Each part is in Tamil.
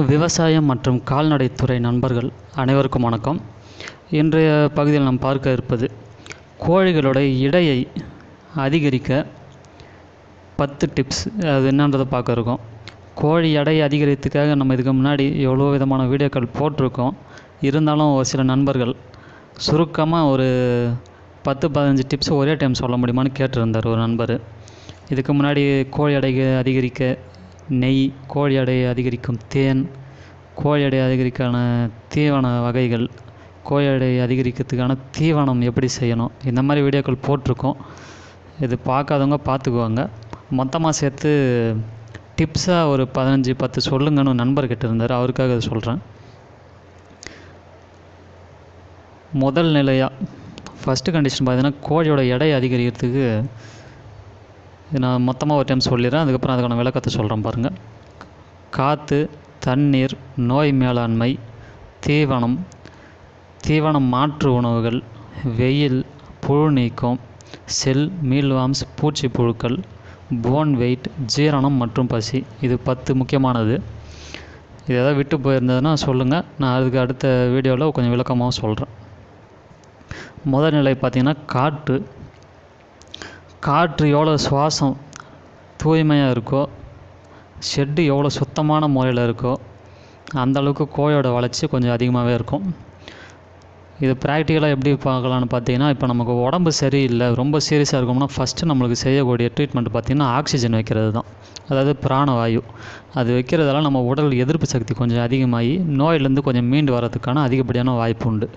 விவசாயம் மற்றும் கால்நடைத்துறை நண்பர்கள் அனைவருக்கும் வணக்கம். இன்றைய பகுதியில் நாம் பார்க்க இருப்பது கோழிகளுடைய இடையை அதிகரிக்க பத்து டிப்ஸ் அது என்னன்றதை பார்க்க இருக்கோம். கோழி எடையை அதிகரித்துக்காக நம்ம இதுக்கு முன்னாடி எவ்வளோ விதமான வீடியோக்கள் போட்டிருக்கோம். இருந்தாலும் ஒரு சில நண்பர்கள் சுருக்கமாக ஒரு பத்து பதினஞ்சு டிப்ஸ் ஒரே டைம் சொல்ல முடியுமான்னு கேட்டிருந்தார் ஒரு நண்பர். இதுக்கு முன்னாடி கோழி எடை அதிகரிக்க நெய் கோழி எடையை அதிகரிக்கும் தேன் கோழி எடையை அதிகரிக்கான தீவன வகைகள் கோழி எடையை அதிகரிக்கிறதுக்கான தீவனம் எப்படி செய்யணும்? இந்த மாதிரி வீடியோக்கள் போட்டிருக்கோம். இது பார்க்காதவங்க பார்த்துக்குவாங்க. மொத்தமாக சேர்த்து டிப்ஸாக ஒரு பதினஞ்சு பத்து சொல்லுங்கன்னு நண்பர்கிட்ட இருந்தார். அவருக்காக அதை சொல்கிறேன் முதல் நிலையாக ஃபஸ்ட்டு கண்டிஷன் பார்த்தீங்கன்னா கோழியோட எடை அதிகரிக்கிறதுக்கு இது நான் மொத்தமாக ஒரு டைம் சொல்லிடுறேன். அதுக்கப்புறம் அதுக்கான விளக்கத்தை சொல்கிறேன் பாருங்கள் காற்று தண்ணீர் நோய் மேலாண்மை தீவனம் தீவனம் மாற்று உணவுகள் வெயில் புழு நீக்கம் செல் மீல்வாம்ஸ் பூச்சி புழுக்கள் போன் வெயிட் ஜீரணம் மற்றும் பசி. இது பத்து முக்கியமானது. இது எதாவது விட்டு போயிருந்ததுன்னா சொல்லுங்கள் நான் அதுக்கு அடுத்த வீடியோவில் கொஞ்சம் விளக்கமாகவும் சொல்கிறேன் முதல் நிலை பார்த்திங்கன்னா காற்று. காற்று எவ்வளோ சுவாசம் தூய்மையாக இருக்கோ ஷெட்டு எவ்வளோ சுத்தமான முறையில் இருக்கோ அந்த அளவுக்கு கோழியோட வளர்ச்சி கொஞ்சம் அதிகமாகவே இருக்கும். இது ப்ராக்டிக்கலாக எப்படி பார்க்கலான்னு பார்த்தீங்கன்னா இப்போ நமக்கு உடம்பு சரியில்லை ரொம்ப சீரியஸாக இருக்கோம்னா ஃபஸ்ட்டு நம்மளுக்கு செய்யக்கூடிய ட்ரீட்மெண்ட் பார்த்திங்கன்னா ஆக்சிஜன் வைக்கிறது தான் அதாவது பிராணவாயு. அது வைக்கிறதால நம்ம உடல் எதிர்ப்பு சக்தி கொஞ்சம் அதிகமாகி நோயிலேருந்து கொஞ்சம் மீண்டு வரதுக்கான அதிகப்படியான வாய்ப்பு உண்டு.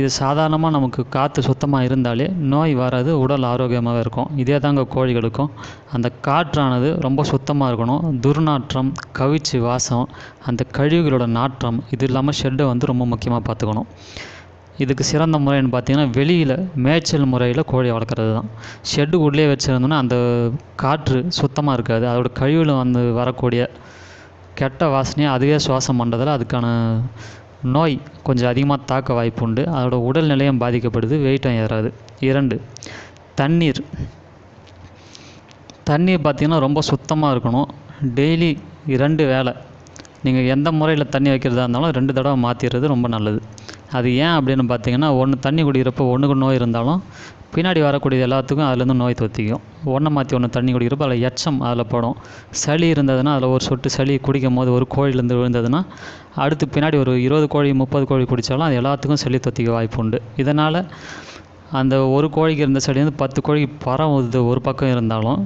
இது சாதாரணமாக நமக்கு காற்று சுத்தமாக இருந்தாலே நோய் வராது உடல் ஆரோக்கியமாக இருக்கும். இதே தாங்க கோழிகளுக்கும். அந்த காற்றானது ரொம்ப சுத்தமாக இருக்கணும். துர்நாற்றம் கவிச்சி வாசம் அந்த கழிவுகளோட நாற்றம் இது இல்லாமல் ஷெட்டை வந்து ரொம்ப முக்கியமாக பார்த்துக்கணும். இதுக்கு சிறந்த முறைன்னு பார்த்தீங்கன்னா வெளியில் மேய்ச்சல் முறையில் கோழி வளர்க்குறது தான். ஷெட்டு உள்ளே வச்சுருந்தோன்னா அந்த காற்று சுத்தமாக இருக்காது. அதோட கழிவில் வந்து வரக்கூடிய கெட்ட வாசனையை அதுவே சுவாசம் பண்ணுறதால அதுக்கான நோய் கொஞ்சம் அதிகமாக தாக்க வாய்ப்பு உண்டு அதோட உடல்நிலையும் பாதிக்கப்படுது வெயிட்டும் ஏறாது. இரண்டு தண்ணீர். தண்ணீர் பார்த்திங்கன்னா ரொம்ப சுத்தமாக இருக்கணும். டெய்லி இரண்டு வேலை நீங்கள் எந்த முறையில் தண்ணி வைக்கிறதா இருந்தாலும் ரெண்டு தடவை மாற்றிடுறது ரொம்ப நல்லது. அது ஏன் அப்படின்னு பார்த்தீங்கன்னா ஒன்று தண்ணி குடிக்கிறப்போ ஒன்றுக்கு நோய் இருந்தாலும் பின்னாடி வரக்கூடியது எல்லாத்துக்கும் அதுலேருந்து நோய் தொத்திக்கும். ஒன்றை மாற்றி ஒன்று தண்ணி குடிக்கிறப்போ அதில் எச்சம் அதில் படும். சளி இருந்ததுன்னா அதில் ஒரு சொட்டு சளி குடிக்கும் போது ஒரு கோழிலேருந்து விழுந்ததுன்னா அடுத்து பின்னாடி ஒரு இருபது கோழி முப்பது கோழி குடித்தாலும் அது எல்லாத்துக்கும் சளி தொத்திக்க வாய்ப்பு உண்டு. இதனால் அந்த ஒரு கோழிக்கு இருந்த சளி வந்து பத்து கோழிக்கு பரவுது ஒரு பக்கம் இருந்தாலும்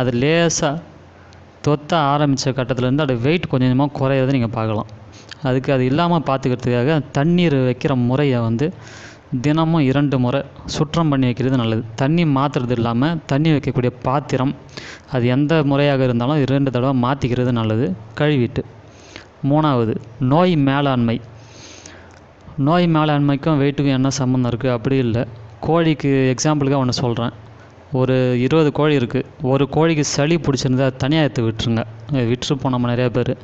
அது லேசாக தொத்த ஆரம்பித்த கட்டத்துலேருந்து அதோடய வெயிட் கொஞ்சம் கொஞ்சமாக குறையிறதை நீங்கள் பார்க்கலாம். அதுக்கு அது இல்லாமல் பார்த்துக்கிறதுக்காக தண்ணீர் வைக்கிற முறையை வந்து தினமும் இரண்டு முறை சுற்றம் பண்ணி வைக்கிறது நல்லது. தண்ணி மாற்றுறது இல்லாமல் தண்ணி வைக்கக்கூடிய பாத்திரம் அது எந்த முறையாக இருந்தாலும் இரண்டு தடவை மாற்றிக்கிறது நல்லது. கழுவிட்டு. மூணாவது நோய் மேலாண்மை. நோய் மேலாண்மைக்கும் வெயிட்டுக்கும் என்ன சம்மந்தம் இருக்குது அப்படி இல்லை. கோழிக்கு எக்ஸாம்பிளுக்காக ஒன்று சொல்கிறேன் ஒரு இருபது கோழி இருக்குது ஒரு கோழிக்கு சளி பிடிச்சிருந்தா தனியாக எடுத்து விட்டுருங்க. விட்டுரு போனோம் நிறையா பேர்.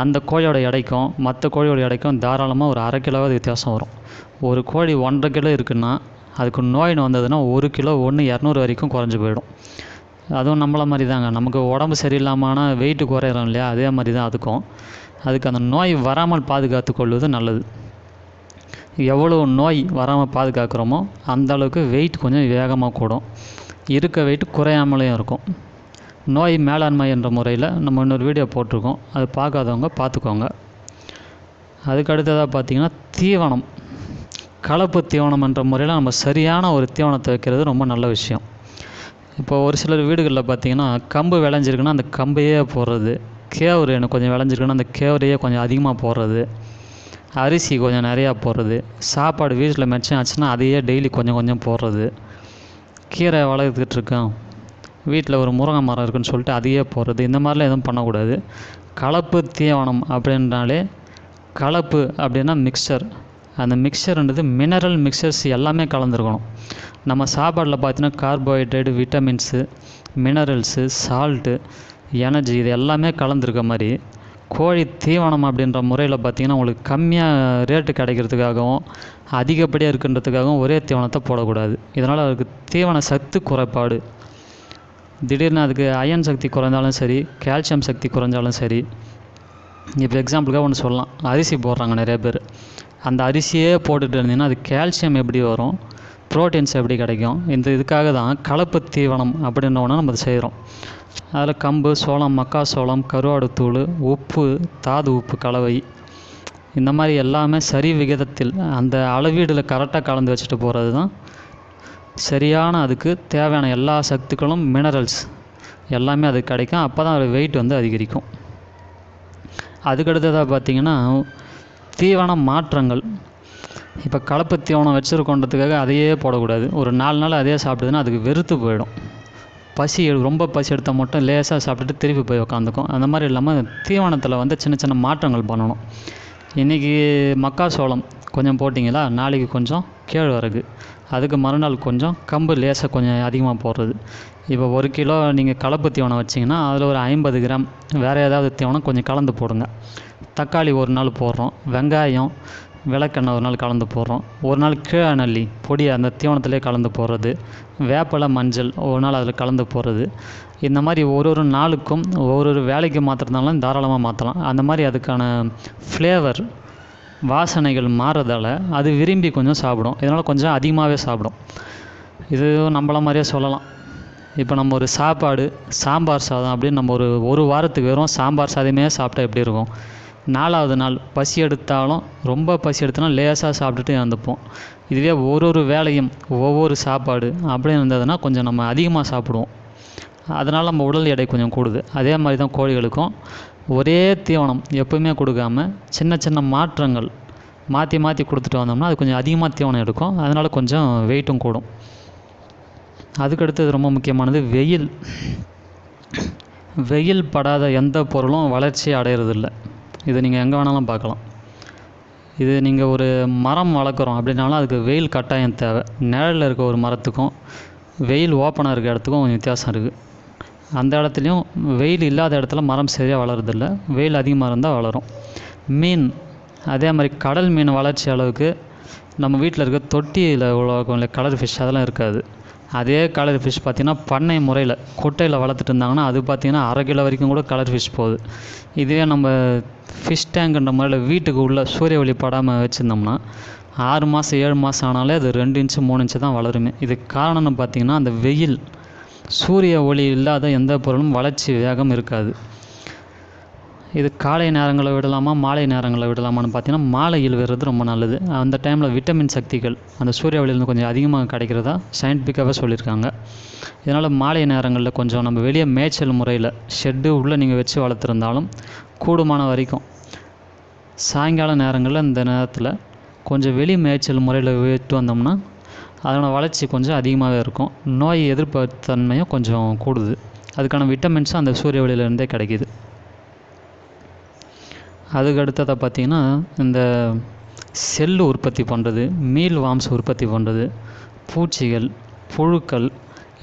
அந்த கோழியோட எடைக்கும் மற்ற கோழியோட எடைக்கும் தாராளமாக ஒரு அரை கிலோவாவது வித்தியாசம் வரும். ஒரு கோழி ஒன்றரை கிலோ இருக்குன்னா அதுக்கு நோயின்னு வந்ததுன்னா ஒரு கிலோ ஒன்று இரநூறு வரைக்கும் குறைஞ்சி போயிடும். அதுவும் நம்மள மாதிரி தாங்க நமக்கு உடம்பு சரியில்லாமனா வெயிட்டு குறையிறோம் இல்லையா? அதே மாதிரி தான் அதுக்கும். அதுக்கு அந்த நோய் வராமல் பாதுகாத்து கொள்வது நல்லது. எவ்வளோ நோய் வராமல் பாதுகாக்கிறோமோ அந்த அளவுக்கு வெயிட் கொஞ்சம் வேகமாக கூடும். இருக்க வெயிட் குறையாமலேயும் இருக்கும். நோய் மேலாண்மை என்ற முறையில் நம்ம இன்னொரு வீடியோ போட்டிருக்கோம். அது பார்க்காதவங்க பார்த்துக்கோங்க. அதுக்கு அடுத்ததாக பார்த்திங்கன்னா தீவனம். கலப்பு தீவனம் என்ற முறையில் நம்ம சரியான ஒரு தீவனத்தை வைக்கிறது ரொம்ப நல்ல விஷயம். இப்போ ஒரு சிலர் வீடுகளில் பார்த்திங்கன்னா கம்பு விளைஞ்சிருக்குன்னா அந்த கம்பையே போடுறது. கேவரு எனக்கு கொஞ்சம் விளைஞ்சிருக்குன்னா அந்த கேவரையே கொஞ்சம் அதிகமாக போடுறது. அரிசி கொஞ்சம் நிறையா போடுறது. சாப்பாடு வீட்டில் மிச்சம் ஆச்சுன்னா அதையே டெய்லி கொஞ்சம் கொஞ்சம் போடுறது. கீரை வளர்த்துக்கிட்டு இருக்கோம். வீட்டில் ஒரு முருங்கை மரம் இருக்குன்னு சொல்லிட்டு அதையே போடுறது. இந்த மாதிரிலாம் எதுவும் பண்ணக்கூடாது. கலப்பு தீவனம் அப்படின்றாலே கலப்பு அப்படின்னா மிக்சர் அந்த மிக்சர்ன்றது மினரல் மிக்சர்ஸ் எல்லாமே கலந்துருக்கணும். நம்ம சாப்பாடில் பார்த்தீங்கன்னா carbohydrate vitamins minerals salt energy இது எல்லாமே கலந்துருக்க மாதிரி கோழி தீவனம் அப்படின்ற முறையில் பார்த்திங்கன்னா உங்களுக்கு கம்மியாக ரேட்டு கிடைக்கிறதுக்காகவும் அதிகப்படியாக இருக்குன்றதுக்காகவும் ஒரே தீவனத்தை போடக்கூடாது. இதனால் அதுக்கு தீவன சத்து குறைபாடு திடீர்னு அதுக்கு அயன் சக்தி குறைந்தாலும் சரி கால்சியம் சக்தி குறைஞ்சாலும் சரி இப்போ எக்ஸாம்பிளுக்காக ஒன்று சொல்லலாம். அரிசி போடுறாங்க நிறைய பேர். அந்த அரிசியே போட்டுட்டு இருந்தீங்கன்னா அது கால்சியம் எப்படி வரும் ப்ரோட்டீன்ஸ் எப்படி கிடைக்கும் இந்த இதுக்காக தான் கலப்பு தீவனம் அப்படின்ற ஒன்று நம்ம செய்கிறோம் அதில் கம்பு சோளம் மக்காசோளம் கருவாடு தூள் உப்பு தாது உப்பு கலவை. இந்த மாதிரி எல்லாமே சரி விகிதத்தில் அந்த அளவீடில் கரெக்டாக கலந்து வச்சுட்டு போகிறது தான் சரியான அதுக்கு தேவையான எல்லா சத்துக்களும் மினரல்ஸ் எல்லாமே அதுக்கு கிடைக்கும். அப்போ தான் அதோட வெயிட் வந்து அதிகரிக்கும். அதுக்கடுத்ததாக பார்த்திங்கன்னா தீவன மாற்றங்கள். இப்போ கலப்பு தீவனம் வச்சுருக்கோன்றதுக்காக அதையே போடக்கூடாது. ஒரு நாலு நாள் அதே சாப்பிட்டதுன்னா அதுக்கு வெறுத்து போயிடும். பசி ரொம்ப பசி எடுத்தால் மட்டும் லேசாக சாப்பிட்டுட்டு திருப்பி போய் உக்காந்துக்கும். அந்த மாதிரி இல்லாமல் தீவனத்தில் வந்து சின்ன சின்ன மாற்றங்கள் பண்ணணும். இன்றைக்கி மக்காசோளம் கொஞ்சம் போட்டிங்களா? நாளைக்கு கொஞ்சம் கேழ்வரகு. அதுக்கு மறுநாள் கொஞ்சம் கம்பு லேசாக கொஞ்சம் அதிகமாக போடுறது. இப்போ ஒரு கிலோ நீங்கள் கலப்பு தீவனம் வச்சிங்கன்னா அதில் ஒரு ஐம்பது கிராம் வேறு ஏதாவது தீவனம் கொஞ்சம் கலந்து போடுங்க. தக்காளி ஒரு நாள் போடுறோம் வெங்காயம் விளக்கெண்ணெய் ஒரு நாள் கலந்து போடுறோம். ஒரு நாள் கீழநல்லி பொடி அந்த தீவனத்திலே கலந்து போடுறது. வேப்பிலை மஞ்சள் ஒரு நாள் அதில் கலந்து போடுறது. இந்த மாதிரி ஒரு ஒரு நாளுக்கும் ஒரு ஒரு வேலைக்கு மாற்றுறதுனாலும் தாராளமாக மாற்றலாம். அந்த மாதிரி அதுக்கான ஃப்ளேவர் வாசனைகள் மாறுறதால அது விரும்பி கொஞ்சம் சாப்பிடும். இதனால் கொஞ்சம் அதிகமாகவே சாப்பிடும். இது நம்மள மாதிரியே சொல்லலாம். இப்போ நம்ம ஒரு சாப்பாடு சாம்பார் சாதம் அப்படின்னு நம்ம ஒரு ஒரு வாரத்துக்கு வெறும் சாம்பார் சாதமே சாப்பிட்டா எப்படி இருக்கும்? நாலாவது நாள் பசி எடுத்தாலும் ரொம்ப பசி எடுத்தாலும் லேசாக சாப்பிட்டுட்டு இருந்துப்போம் இதுவே ஒரு ஒரு வேலையும் ஒவ்வொரு சாப்பாடு அப்படின்னு இருந்ததுன்னா கொஞ்சம் நம்ம அதிகமாக சாப்பிடுவோம். அதனால் நம்ம உடல் எடை கொஞ்சம் கூடுது. அதே மாதிரி தான் கோழிகளுக்கும் ஒரே தீவனம் எப்பவுமே கொடுக்காம சின்ன சின்ன மாற்றங்கள் மாற்றி மாற்றி கொடுத்துட்டு வந்தோம்னா அது கொஞ்சம் அதிகமாக தீவனம் எடுக்கும். அதனால் கொஞ்சம் வெயிட்டும் கூடும். அதுக்கடுத்தது ரொம்ப முக்கியமானது வெயில். வெயில் படாத எந்த பொருளும் வளர்ச்சி அடையிறதில்ல. இது நீங்கள் எங்கே வேணாலும் பார்க்கலாம். இது நீங்கள் ஒரு மரம் வளர்க்குறோம் அப்படின்னாலும் அதுக்கு வெயில் கட்டாயம் தேவை. நிழலில் இருக்க ஒரு மரத்துக்கும் வெயில் ஓப்பனாக இருக்க இடத்துக்கும் கொஞ்சம் வித்தியாசம் இருக்குது அந்த இடத்துலையும் வெயில் இல்லாத இடத்துல மரம் சரியாக வளருதில்ல. வெயில் அதிகமாக இருந்தால் வளரும். மீன் அதே மாதிரி கடல் மீன் வளர்ச்சி அளவுக்கு நம்ம வீட்டில் இருக்க தொட்டியில் உள்ள இல்லை கலர் ஃபிஷ் அதெல்லாம் இருக்காது. அதே கலர் ஃபிஷ் பார்த்திங்கன்னா பண்ணை முறையில் குட்டையில் வளர்த்துட்டு இருந்தாங்கன்னா அது பார்த்திங்கன்னா அரை கிலோ வரைக்கும் கூட கலர் ஃபிஷ் போகுது. இதுவே நம்ம ஃபிஷ் டேங்குன்ற முறையில் வீட்டுக்கு உள்ள சூரிய ஒளி படாமல் வச்சுருந்தோம்னா ஆறு மாதம் ஏழு மாதம் ஆனாலே அது ரெண்டு இன்ச்சு மூணு இன்ச்சு தான் வளருமே. இதுக்கு காரணம்னு பார்த்திங்கன்னா அந்த வெயில் சூரிய ஒளி இல்லாத எந்த பொருளும் வளர்ச்சி வேகம் இருக்காது. இது காலை நேரங்களில் விடலாமா மாலை நேரங்களில் விடலாமான்னு பார்த்தீங்கன்னா மாலையில் விடுறது ரொம்ப நல்லது. அந்த டைமில் விட்டமின் சக்திகள் அந்த சூரிய ஒளியிலேருந்து கொஞ்சம் அதிகமாக கிடைக்கிறதா சயின்டிஃபிக்காகவே சொல்லியிருக்காங்க. இதனால் மாலை நேரங்களில் கொஞ்சம் நம்ம வெளியே மேய்ச்சல் முறையில் ஷெட்டு உள்ளே நீங்கள் வச்சு வளர்த்துருந்தாலும் கூடுமான வரைக்கும் சாயங்கால நேரங்களில் இந்த நேரத்தில் கொஞ்சம் வெளி மேய்ச்சல் முறையில் விட்டு வந்தோம்னா அதனோட வளர்ச்சி கொஞ்சம் அதிகமாகவே இருக்கும். நோய் எதிர்ப்பு தன்மையும் கொஞ்சம் கூடுது. அதுக்கான விட்டமின்ஸும் அந்த சூரிய ஒளியிலேருந்தே கிடைக்கிது. அதுக்கு அடுத்ததாக பார்த்தீங்கன்னா இந்த செல்லு உற்பத்தி பண்ணுறது மீல் வாம்ஸ் உற்பத்தி பண்ணுறது பூச்சிகள் புழுக்கள்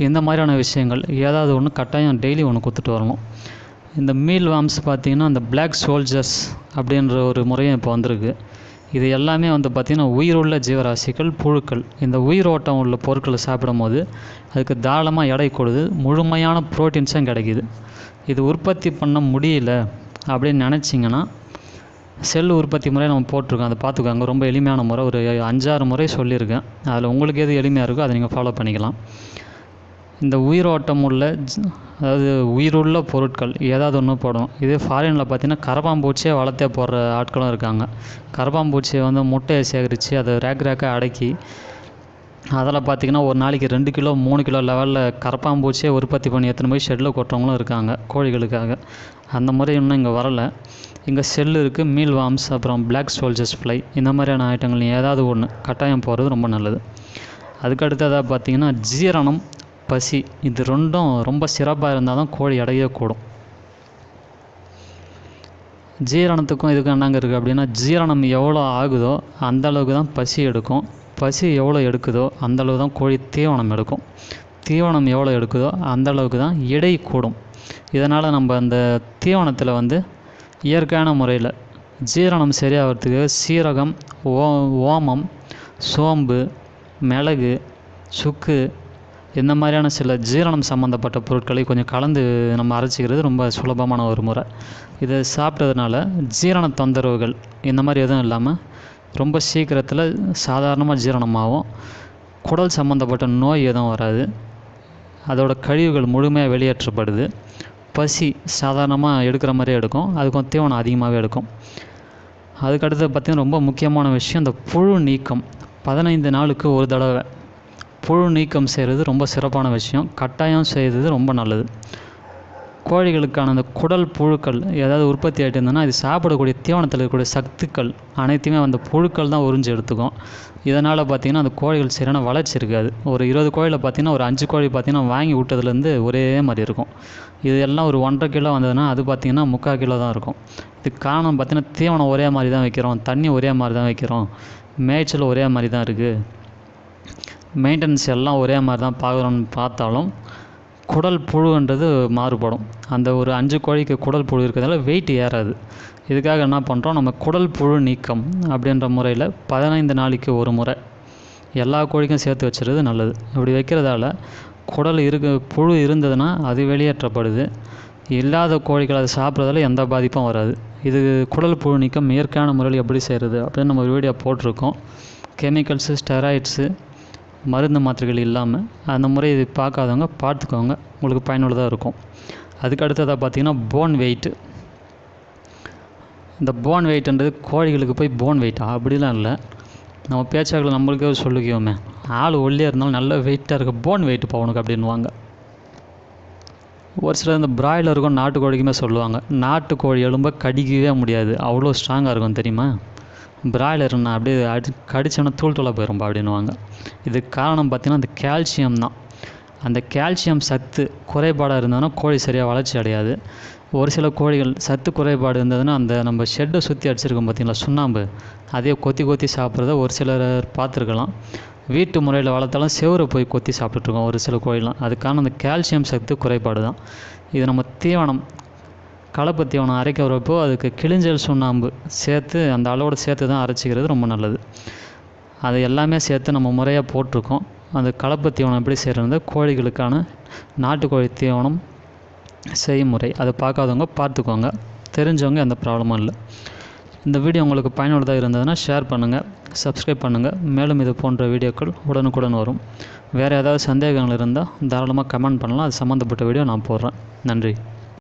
இந்த மாதிரியான விஷயங்கள் ஏதாவது ஒன்று கட்டாயம் டெய்லி ஒன்று கொடுத்துட்டு வரணும். இந்த மீல் வாம்ஸ் பார்த்தீங்கன்னா அந்த பிளாக் சோல்ஜர்ஸ் அப்படின்ற ஒரு முறையும் இப்போ வந்திருக்கு. இது எல்லாமே வந்து பார்த்திங்கன்னா உயிருள்ள ஜீவராசிகள் புழுக்கள். இந்த உயிரோட்டம் உள்ள பொருட்களை சாப்பிடும் போது அதுக்கு தாராளமாக எடை கொடுது முழுமையான ப்ரோட்டீன்ஸும் கிடைக்கிது. இது உற்பத்தி பண்ண முடியல அப்படின்னு நினச்சிங்கன்னா செல் உற்பத்தி முறை நம்ம போட்டிருக்கோம். அதை பார்த்துக்கோங்க. ரொம்ப எளிமையான முறை. ஒரு அஞ்சாறு முறை சொல்லியிருக்கேன். அதில் உங்களுக்கு எது எளிமையாக இருக்கோ அதை நீங்கள் ஃபாலோ பண்ணிக்கலாம். இந்த உயிரோட்டம் உள்ள அதாவது உயிருள்ள பொருட்கள் ஏதாவது ஒன்று போடணும். இதே ஃபாரினில் பார்த்தீங்கன்னா கரப்பாம்பூச்சியை வளர்த்தே போடுற ஆட்களும் இருக்காங்க. கரப்பாம்பூச்சியை வந்து முட்டையை சேகரித்து அதை ரேக் ரேக்காக அடக்கி அதில் பார்த்தீங்கன்னா ஒரு நாளைக்கு ரெண்டு கிலோ மூணு கிலோ லெவலில் கரப்பாம்பூச்சியை உற்பத்தி பண்ணி எடுத்துன்னு போய் ஷெட்டில் கொட்டுறவங்களும் இருக்காங்க கோழிகளுக்காக. அந்த முறை இன்னும் இங்கே வரலை. இங்கே செல் இருக்குது மீல் வாம்ஸ் அப்புறம் பிளாக் சோல்ஜர்ஸ் ஃப்ளை இந்த மாதிரியான ஐட்டங்கள் ஏதாவது ஒன்று கட்டாயம் போகிறது ரொம்ப நல்லது. அதுக்கு அடுத்ததாக பார்த்தீங்கன்னா ஜீரணம் பசி இது ரெண்டும் ரொம்ப சிறப்பாக இருந்தால் தான் கோழி எடையே கூடும். ஜீரணத்துக்கும் இதுக்கும் என்னங்க இருக்குது அப்படின்னா ஜீரணம் எவ்வளோ ஆகுதோ அந்த அளவுக்கு தான் பசி எடுக்கும். பசி எவ்வளோ எடுக்குதோ அந்த தான் கோழி தீவனம் எடுக்கும். தீவனம் எவ்வளோ எடுக்குதோ அந்தளவுக்கு தான் எடை கூடும். இதனால் நம்ம அந்த தீவனத்தில் வந்து இயற்கையான முறையில் ஜீரணம் சரியாகிறதுக்கு சீரகம் ஓ ஓமம் சோம்பு மிளகு சுக்கு இந்த மாதிரியான சில ஜீரணம் சம்மந்தப்பட்ட பொருட்களை கொஞ்சம் கலந்து நம்ம அரைச்சிக்கிறது ரொம்ப சுலபமான ஒரு முறை. இதை சாப்பிட்டதுனால ஜீரண தொந்தரவுகள் இந்த மாதிரி எதுவும் இல்லாமல் ரொம்ப சீக்கிரத்தில் சாதாரணமாக ஜீரணமாகும். குடல் சம்மந்தப்பட்ட நோய் எதுவும் வராது. அதோட கழிவுகள் முழுமையாக வெளியேற்றப்படுது. பசி சாதாரணமாக எடுக்கிற மாதிரியே எடுக்கும். அதுக்கும் தீவனம் அதிகமாகவே எடுக்கும். அதுக்கடுத்து பார்த்திங்கன்னா ரொம்ப முக்கியமான விஷயம் இந்த புழு நீக்கம். பதினைந்து நாளுக்கு ஒரு தடவை. புழு நீக்கம் செய்கிறது ரொம்ப சிறப்பான விஷயம். கட்டாயம் செய்கிறது ரொம்ப நல்லது. கோழிகளுக்கான அந்த குடல் புழுக்கள் ஏதாவது உற்பத்தி ஆகிட்டு இருந்ததுன்னா இது சாப்பிடக்கூடிய தீவனத்தில் இருக்கக்கூடிய சத்துக்கள் அனைத்தையுமே அந்த புழுக்கள் தான் உறிஞ்சி எடுத்துக்கும். இதனால் பார்த்திங்கன்னா அந்த கோழிகள் சரியான வளர்ச்சி இருக்காது. ஒரு இருபது கோழியில் பார்த்திங்கன்னா ஒரு அஞ்சு கோழி பார்த்திங்கன்னா வாங்கி விட்டதுலேருந்து ஒரே மாதிரி இருக்கும். இது எல்லாம் ஒரு ஒன்றரை கிலோ வந்ததுன்னா அது பார்த்திங்கன்னா முக்கால் கிலோ தான் இருக்கும். இதுக்கு காரணம் பார்த்திங்கன்னா தீவனம் ஒரே மாதிரி தான் வைக்கிறோம். தண்ணி ஒரே மாதிரி தான் வைக்கிறோம். மேய்ச்சல் ஒரே மாதிரி தான் இருக்குது மெயின்டெனன்ஸ் எல்லாம் ஒரே மாதிரி தான் பார்க்குறோன்னு பார்த்தாலும் குடல் புழுன்றது மாறுபடும். அந்த ஒரு அஞ்சு கோழிக்கு குடல் புழு இருக்கிறதால வெயிட் ஏறாது. இதுக்காக என்ன பண்ணுறோம் நம்ம குடல் புழு நீக்கம் அப்படின்ற முறையில் பதினைந்து நாளைக்கு ஒரு முறை எல்லா கோழிக்கும் சேர்த்து வச்சுறது நல்லது. இப்படி வைக்கிறதால குடல் இருக்க புழு இருந்ததுன்னா அது வெளியேற்றப்படுது. இல்லாத கோழிகள் அதை சாப்பிட்றதால எந்த பாதிப்பும் வராது. இது குடல் புழு நீக்கம் இயற்கையான முறையில் எப்படி செய்கிறது அப்படின்னு நம்ம ஒரு வீடியோ போட்டிருக்கோம். கெமிக்கல்ஸு ஸ்டெராய்ட்ஸு மருந்து மாத்திரைகள் இல்லாமல் அந்த முறை இது பார்க்காதவங்க பார்த்துக்கோங்க. உங்களுக்கு பயனுள்ளதாக இருக்கும். அதுக்கு அடுத்ததாக பார்த்தீங்கன்னா போன் வெயிட்டு இந்த போன் வெயிட்ன்றது கோழிகளுக்கு போய் போன் வெயிட்டா அப்படிலாம் இல்லை. நம்ம பேச்சாக்களை நம்மளுக்கே சொல்லிக்குவோமே ஆள் ஒல்லியாக இருந்தாலும் நல்ல வெயிட்டாக இருக்க போன் வெயிட் போகணுக்கு அப்படின்வாங்க ஒரு சிலர் இந்த பிராய்லருக்கும் நாட்டுக்கோழிக்குமே சொல்லுவாங்க நாட்டுக்கோழி எலும்பை கடிக்கவே முடியாது. அவ்வளோ ஸ்ட்ராங்காக இருக்கும் தெரியுமா? பிராய்லர்னா அப்படியே அடி கடிச்சோன்னா தூள் தூளாக போயிடும்பா அப்படின்வாங்க இதுக்கு காரணம் பார்த்திங்கன்னா அந்த கால்சியம் தான். அந்த கால்சியம் சத்து குறைபாடாக இருந்ததுன்னா கோழி சரியாக வளர்ச்சி அடையாது. ஒரு சில கோழிகள் சத்து குறைபாடு இருந்ததுன்னா அந்த நம்ம ஷெட்டை சுற்றி அடிச்சிருக்கோம் பார்த்திங்களா சுண்ணாம்பு. அதே கொத்தி கொத்தி சாப்பிட்றத ஒரு சிலர் பார்த்துருக்கலாம். வீட்டு முறையில் வளர்த்தாலும் செவரை போய் கொத்தி சாப்பிட்டுருக்கோம் ஒரு சில கோழிலாம். அதுக்கான அந்த கால்சியம் சத்து குறைபாடு தான். இது நம்ம தீவனம் களைப்பத்தி தீவனம் அரைக்க வரப்போ அதுக்கு கிளிஞ்சல் சுண்ணாம்பு சேர்த்து அந்த அளவோடு சேர்த்து தான் அரைச்சிக்கிறது ரொம்ப நல்லது. அது எல்லாமே சேர்த்து நம்ம முறையாக போட்டிருக்கோம். அந்த கலப்பு தீவனம் எப்படி செய்கிறது கோழிகளுக்கான நாட்டுக்கோழி தீவனம் செய்முறை. அதை பார்க்காதவங்க பார்த்துக்கோங்க. தெரிஞ்சவங்க எந்த ப்ராப்ளமும் இல்லை. இந்த வீடியோ உங்களுக்கு பயனுள்ளதாக இருந்ததுன்னா ஷேர் பண்ணுங்கள் சப்ஸ்கிரைப் பண்ணுங்கள் மேலும் இது போன்ற வீடியோக்கள் உடனுக்குடன் வரும். வேறு ஏதாவது சந்தேகங்கள் இருந்தால் தாராளமாக கமெண்ட் பண்ணலாம். அது சம்மந்தப்பட்ட வீடியோ நான் போடுறேன். நன்றி.